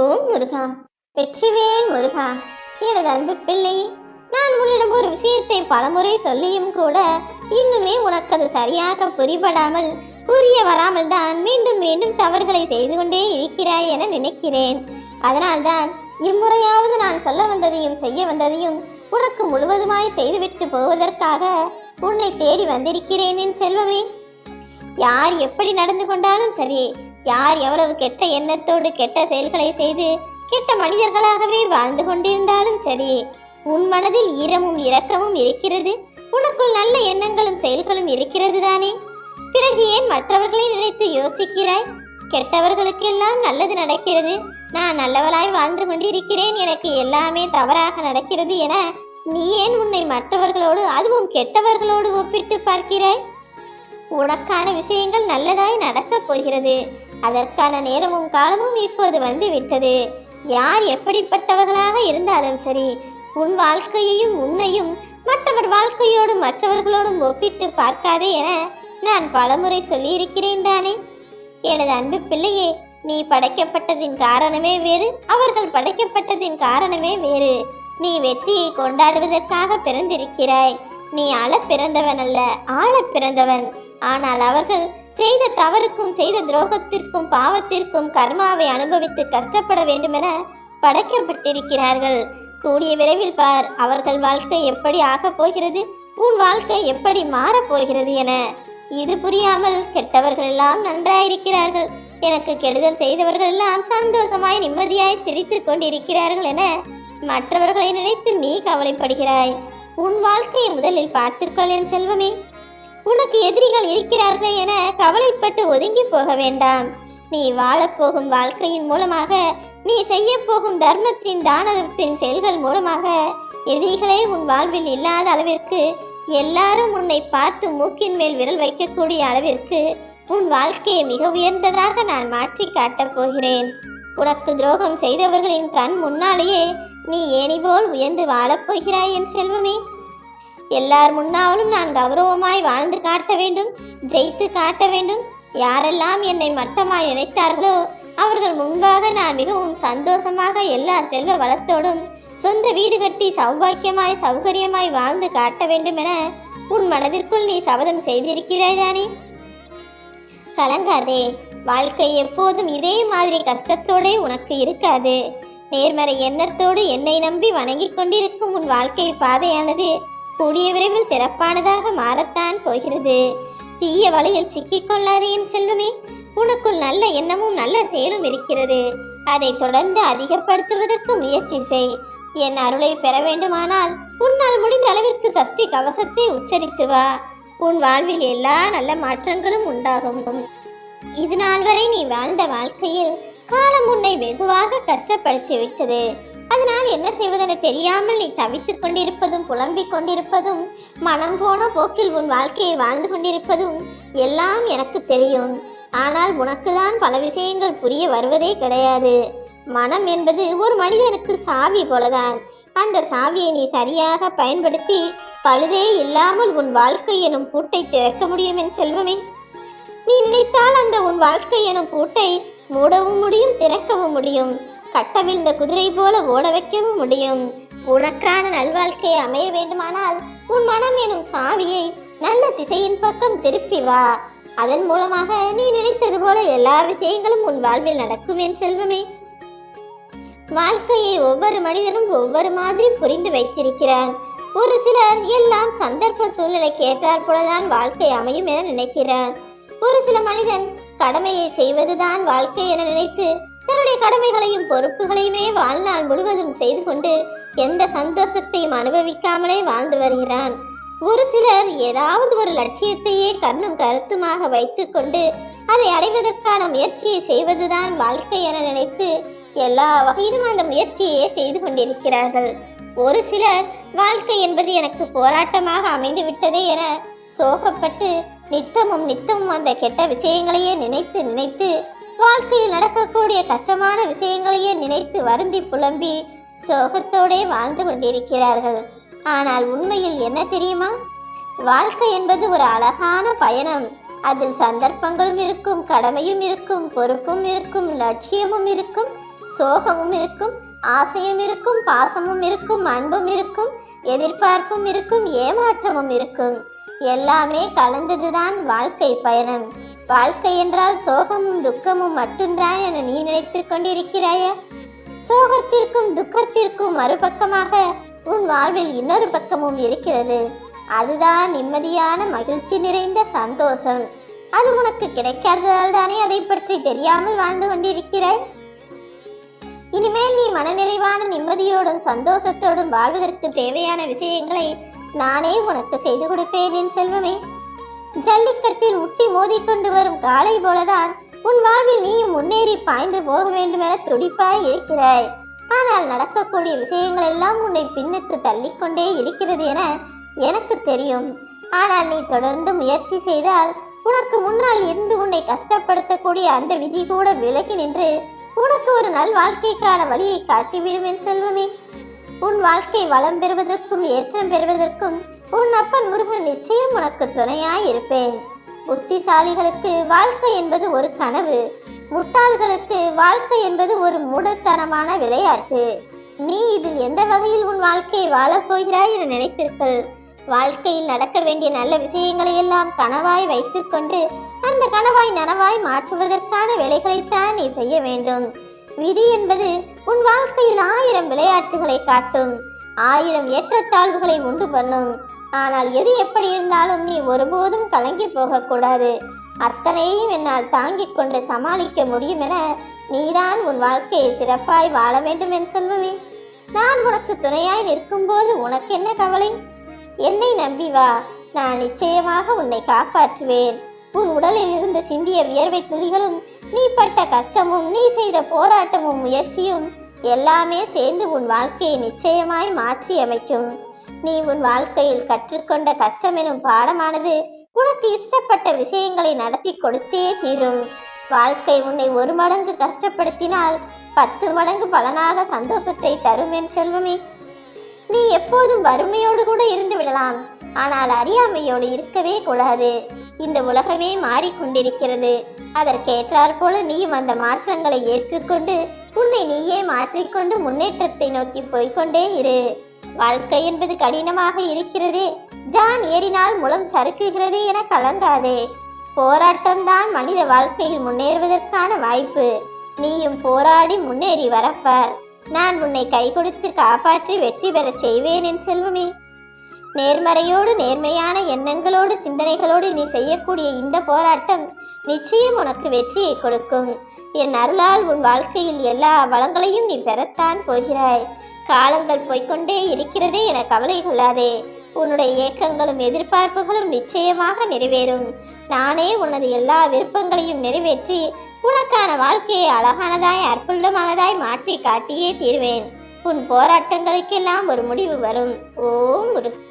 ஓம் முருகா. வெற்றிவேல் முருகா. எனது அன்பு பிள்ளை நான் உன்னிடம் ஒரு விஷயத்தை பலமுறை சொல்லியும் கூட இன்னுமே உனக்கு அது சரியாக புரிபடாமல் புரிய வராமல் தான் மீண்டும் மீண்டும் தவறுகளை செய்து கொண்டே இருக்கிறாய் என நினைக்கிறேன். அதனால்தான் இம்முறையாவது நான் சொல்ல வந்ததையும் செய்ய வந்ததையும் உனக்கு முழுவதுமாய் செய்துவிட்டு போவதற்காக உன்னை தேடி வந்திருக்கிறேன் என் செல்வமே. யார் எப்படி நடந்து கொண்டாலும் சரி யார் எவ்வளவு கெட்ட எண்ணத்தோடு கெட்ட செயல்களை செய்து கெட்ட மனிதர்களாகவே வாழ்ந்து கொண்டிருந்தாலும் சரி உன் மனதில் ஈரமும் இரக்கமும் இருக்கிறது உனக்குள் நல்ல எண்ணங்களும் செயல்களும் இருக்கிறது தானே? பிறகு ஏன் மற்றவர்களை நினைத்து யோசிக்கிறாய்? கெட்டவர்களுக்கெல்லாம் நல்லது நடக்கிறது. நான் நல்லவளாய் வாழ்ந்து கொண்டிருக்கிறேன் எனக்கு எல்லாமே தவறாக நடக்கிறது என நீ ஏன் உன்னை மற்றவர்களோடு அதுவும் கெட்டவர்களோடு ஒப்பிட்டு பார்க்கிறாய்? உனக்கான விஷயங்கள் நல்லதாய் நடக்கப் போகிறது. அதற்கான நேரமும் காலமும் இப்போது வந்து விட்டது யார் எப்படிப்பட்டவர்களாக இருந்தாலும் சரி உன் வாழ்க்கையையும் உன்னையும் மற்றவர் வாழ்க்கையோடும் மற்றவர்களோடும் ஒப்பிட்டு பார்க்காதே என நான் பலமுறை சொல்லியிருக்கிறேன் தானே. எனது அன்பு பிள்ளையே நீ படைக்கப்பட்டதின் காரணமே வேறு அவர்கள் படைக்கப்பட்டதின் காரணமே வேறு. நீ வெற்றியை கொண்டாடுவதற்காக பிறந்திருக்கிறாய். நீ அழ பிறந்தவன் அல்ல ஆள பிறந்தவன் ஆனால் அவர்கள் செய்த தவறுக்கும் செய்த துரோகத்திற்கும் பாவத்திற்கும் கர்மாவை அனுபவித்து கஷ்டப்பட வேண்டுமென படைக்கப்பட்டிருக்கிறார்கள். கூடிய விரைவில் பார் அவர்கள் வாழ்க்கை எப்படி ஆகப் போகிறது? உன் வாழ்க்கை எப்படி மாறப் போகிறது என. இது புரியாமல் கெட்டவர்கள் எல்லாம் நன்றாயிருக்கிறார்கள். எனக்கு கெடுதல் செய்தவர்கள் எல்லாம் சந்தோஷமாய் நிம்மதியாய் சிரித்து கொண்டிருக்கிறார்கள் என மற்றவர்களை நினைத்து நீ கவலைப்படுகிறாய். உன் வாழ்க்கையை முதலில் பார்த்துக்கொள் என் செல்வமே. உனக்கு எதிரிகள் இருக்கிறார்கள் என கவலைப்பட்டு ஒதுங்கி போக வேண்டாம். நீ வாழப்போகும் வாழ்க்கையின் மூலமாக நீ செய்ய போகும் தர்மத்தின் தானத்தின் செயல்கள் மூலமாக எதிரிகளே உன் வாழ்வில் இல்லாத அளவிற்கு எல்லாரும் உன்னை பார்த்து மூக்கின் மேல் விரல் வைக்கக்கூடிய அளவிற்கு உன் வாழ்க்கையை மிக உயர்ந்ததாக நான் மாற்றி காட்டப் போகிறேன். உனக்கு துரோகம் செய்தவர்களின் கண் முன்னாலேயே நீ ஏனிபோல் உயர்ந்து வாழப் போகிறாய் என் செல்வமே. எல்லார் முன்னாலும் நான் கௌரவமாய் வாழ்ந்து காட்ட வேண்டும் ஜெயித்து காட்ட வேண்டும். யாரெல்லாம் என்னை மட்டமாய் நினைத்தார்களோ அவர்கள் முன்பாக நான் மிகவும் சந்தோஷமாக எல்லா செல்வ வளத்தோடும் சொந்த வீடு கட்டி சௌபாக்கியமாய் சௌகரியமாய் வாழ்ந்து காட்ட வேண்டும் என உன் மனதிற்குள் நீ சபதம் செய்திருக்கிறாய் தானே கலங்காதே. வாழ்க்கை எப்போதும் இதே மாதிரி கஷ்டத்தோடே உனக்கு இருக்காது. நேர்மறை எண்ணத்தோடு என்னை நம்பி வணங்கிக் கொண்டிருக்கும் உன் வாழ்க்கை பாதையானது கூடிய விரைவில் சிறப்பானதாக மாறத்தான் போகிறது. தீய வலையில் சிக்கிக்கொள்ளாதே என் செல்வமே. உனக்குள் நல்ல எண்ணமும் நல்ல செயலும் இருக்கிறது. அதை தொடர்ந்து அதிகப்படுத்துவதற்கு முயற்சி செய். என் அருளை பெற வேண்டுமானால் உன்னால் முடிந்த அளவிற்கு சஷ்டி கவசத்தை உச்சரித்து வா. உன் வாழ்வில் எல்லா நல்ல மாற்றங்களும் உண்டாகும். இது நாள் வரை நீ வாழ்ந்த வாழ்க்கையில் காலம் உன்னை வெகுவாக கஷ்டப்படுத்தி விட்டது. அதனால் என்ன செய்வதென தெரியாமல் நீ தவித்துக் கொண்டிருப்பதும் புலம்பிக் கொண்டிருப்பதும் மனம் போன போக்கில் உன் வாழ்க்கையை வாழ்ந்து கொண்டிருப்பதும் எல்லாம் எனக்கு தெரியும். ஆனால் உனக்குதான் பல விஷயங்கள் புரிய வருவதே கிடையாது. மனம் என்பது ஒரு மனிதனுக்கு சாவி போலதான். அந்த சாவியை நீ சரியாக பயன்படுத்தி பழுதே இல்லாமல் உன் வாழ்க்கை எனும் பூட்டை திறக்க முடியும் என் செல்வமே. நீ நினைத்தால் அந்த உன் வாழ்க்கை எனும் பூட்டை மூடவும் முடியும் திறக்கவும் முடியும். கட்டவிழ்ந்த குதிரை போல ஓட வைக்கவும் முடியும். உனக்கான நல்வாழ்க்கை அமைய வேண்டுமானால் உன் மனம் எனும் சாவியை நல்ல திசையின் பக்கம் திருப்பி வா. அதன் மூலமாக நீ நினைத்தது போல எல்லா விஷயங்களும் உன் வாழ்வில் நடக்கும் என் செல்வமே. வாழ்க்கையை ஒவ்வொரு மனிதனும் ஒவ்வொரு மாதிரி புரிந்து வைத்திருக்கிறான். ஒரு சிலர் எல்லாம் சந்தர்ப்ப சூழ்நிலைக்கு ஏற்றாற் போலதான் வாழ்க்கை அமையும் என நினைக்கிறான். ஒரு சில மனிதன் கடமையை செய்வதுதான் வாழ்க்கை என நினைத்து தன்னுடைய கடமைகளையும் பொறுப்புகளையுமே வாழ்நாள் முழுவதும் செய்து கொண்டு எந்த சந்தோஷத்தையும் அனுபவிக்காமலே வாழ்ந்து வருகிறான். ஒரு சிலர் ஏதாவது ஒரு லட்சியத்தையே கண்ணும் கருத்துமாக வைத்துக்கொண்டு அதை அடைவதற்கான முயற்சியை செய்வதுதான் வாழ்க்கை என நினைத்து எல்லா வகையிலும் அந்த முயற்சியே செய்து கொண்டிருக்கிறார்கள். ஒரு சிலர் வாழ்க்கை என்பது எனக்கு போராட்டமாக அமைந்து விட்டதே என சோகப்பட்டு நித்தமும் நித்தமும் அந்த கெட்ட விஷயங்களையே நினைத்து நினைத்து வாழ்க்கையில் நடக்கக்கூடிய கஷ்டமான விஷயங்களையே நினைத்து வருந்தி புலம்பி சோகத்தோடே வாழ்ந்து கொண்டிருக்கிறார்கள். ஆனால் உண்மையில் என்ன தெரியுமா? வாழ்க்கை என்பது ஒரு அழகான பயணம். அதில் சந்தர்ப்பங்களும் இருக்கும் கடமையும் இருக்கும் பொறுப்பும் இருக்கும் லட்சியமும் இருக்கும் சோகமும் இருக்கும் ஆசையும் இருக்கும் பாசமும் இருக்கும் அன்பும் இருக்கும் எதிர்பார்ப்பும் இருக்கும் ஏமாற்றமும் இருக்கும். எல்லாமே கலந்ததுதான் வாழ்க்கை பயணம். வாழ்க்கை என்றால் சோகமும் துக்கமும் மட்டும்தான் என நீ நினைத்துக் கொண்டிருக்கிறாய? சோகத்திற்கும் துக்கத்திற்கும் மறுபக்கமாக உன் வாழ்வில் இன்னொரு பக்கமும் இருக்கிறது. அதுதான் நிம்மதியான மகிழ்ச்சி நிறைந்த சந்தோஷம். அது உனக்கு கிடைக்காததால் தானே அதை பற்றி தெரியாமல் வாழ்ந்து கொண்டிருக்கிறாய்? இனிமேல் நீ மனநிறைவான நிம்மதியோடும் சந்தோஷத்தோடும் வாழ்வதற்கு தேவையான விஷயங்களை நானே உனக்கு செய்து கொடுப்பேன் என் செல்வமே. ஜல்லிக்கட்டில் முட்டி மோதிக்கொண்டு வரும் காலை போலதான் உன் வாழ்வில் நீயும் முன்னேறி பாய்ந்து போக வேண்டுமென துடிப்பாய் இருக்கிறாய். ஆனால் நடக்கக்கூடிய விஷயங்கள் எல்லாம் உன்னை பின்னுக்கு தள்ளிக்கொண்டே இருக்கிறது என எனக்கு தெரியும். ஆனால் நீ தொடர்ந்து முயற்சி செய்தால் உனக்கு முன்னால் இருந்து உன்னை கஷ்டப்படுத்தக்கூடிய அந்த விதி கூட விலகி நின்று உனக்கு ஒரு நல் வாழ்க்கைக்கான வழியை காட்டிவிடும் என் செல்வமே. உன் வாழ்க்கை வளம் பெறுவதற்கும் ஏற்றம் பெறுவதற்கும் உன் அப்பன் முருகன் நிச்சயம் உனக்கு துணையாய் இருப்பேன் புத்திசாலிகளுக்கு வாழ்க்கை என்பது ஒரு கனவு. முட்டாள்களுக்கு வாழ்க்கை என்பது ஒரு மூடத்தனமான விளையாட்டு. நீ இதில் எந்த வகையில் உன் வாழ்க்கையை வாழப்போகிறாய் என நினைத்தீர்கள் வாழ்க்கையில் நடக்க வேண்டிய நல்ல விஷயங்களை எல்லாம் கனவாய் வைத்துக்கொண்டு அந்த கனவாய் நனவாய் மாற்றுவதற்கான வேலைகளைத்தான் நீ செய்ய வேண்டும். விதி என்பது உன் வாழ்க்கையில் ஆயிரம் விளையாட்டுகளை காட்டும். ஆயிரம் ஏற்றத்தாழ்வுகளை உண்டு பண்ணும். ஆனால் எது எப்படி இருந்தாலும் நீ ஒருபோதும் கலங்கி போகக்கூடாது. அத்தனையும் என்னால் தாங்கிக் கொண்டு சமாளிக்க முடியும் என நீதான் உன் வாழ்க்கையை சிறப்பாய் வாழ வேண்டும் என் செல்வமே. நான் உனக்கு துணையாய் நிற்கும்போது உனக்கு என்ன கவலை? என்னை நம்பி வா. நான் நிச்சயமாக உன்னை காப்பாற்றுவேன். உன் உடலில் இருந்து சிந்திய வியர்வை துளிகளும் நீ பட்ட கஷ்டமும் நீ செய்த போராட்டமும் முயற்சியும் எல்லாமே சேர்ந்து உன் வாழ்க்கையை நிச்சயமாய் மாற்றி அமைக்கும் நீ உன் வாழ்க்கையில் கற்றுக்கொண்ட கஷ்டம் எனும் பாடமானது உனக்கு இஷ்டப்பட்ட விஷயங்களை நடத்தி கொடுத்தே தீரும். வாழ்க்கை உன்னை ஒரு மடங்கு கஷ்டப்படுத்தினால் பத்து மடங்கு பலனாக சந்தோஷத்தை தரும் என் செல்வமே. நீ எப்போதும் வறுமையோடு கூட இருந்து விடலாம். ஆனால் அறியாமையோடு இருக்கவே கூடாது. இந்த உலகமே மாறிக்கொண்டிருக்கிறது. அதற்கேற்றாற் போல நீயும் அந்த மாற்றங்களை ஏற்றுக்கொண்டு உன்னை நீயே மாற்றிக்கொண்டு முன்னேற்றத்தை நோக்கி போய்க்கொண்டே இரு. வாழ்க்கை என்பது கடினமாக இருக்கிறதே. ஜான் ஏறினால் முளம் சறுக்குகிறதே என கலங்காதே. போராட்டம்தான் மனித வாழ்க்கையில் முன்னேறுவதற்கான வாய்ப்பு. நீயும் போராடி முன்னேறி வரப்பார் நான் உன்னை கை கொடுத்து காப்பாற்றி வெற்றி பெறச் செய்வேன் என் செல்வமே. நேர்மறையோடு நேர்மையான எண்ணங்களோடு சிந்தனைகளோடு நீ செய்யக்கூடிய இந்த போராட்டம் நிச்சயம் உனக்கு வெற்றியை கொடுக்கும். என் அருளால் உன் வாழ்க்கையில் எல்லா வளங்களையும் நீ பெறத்தான் போகிறாய். காலங்கள் போய்கொண்டே இருக்கிறதே என கவலை கொள்ளாதே. உன்னுடைய ஏக்கங்களும் எதிர்பார்ப்புகளும் நிச்சயமாக நிறைவேறும். நானே உனது எல்லா விருப்பங்களையும் நிறைவேற்றி உனக்கான வாழ்க்கையை அழகானதாய் அற்புதமானதாய் மாற்றி காட்டியே தீர்வேன். உன் போராட்டங்களுக்கெல்லாம் ஒரு முடிவு வரும். ஓம் முருகன்.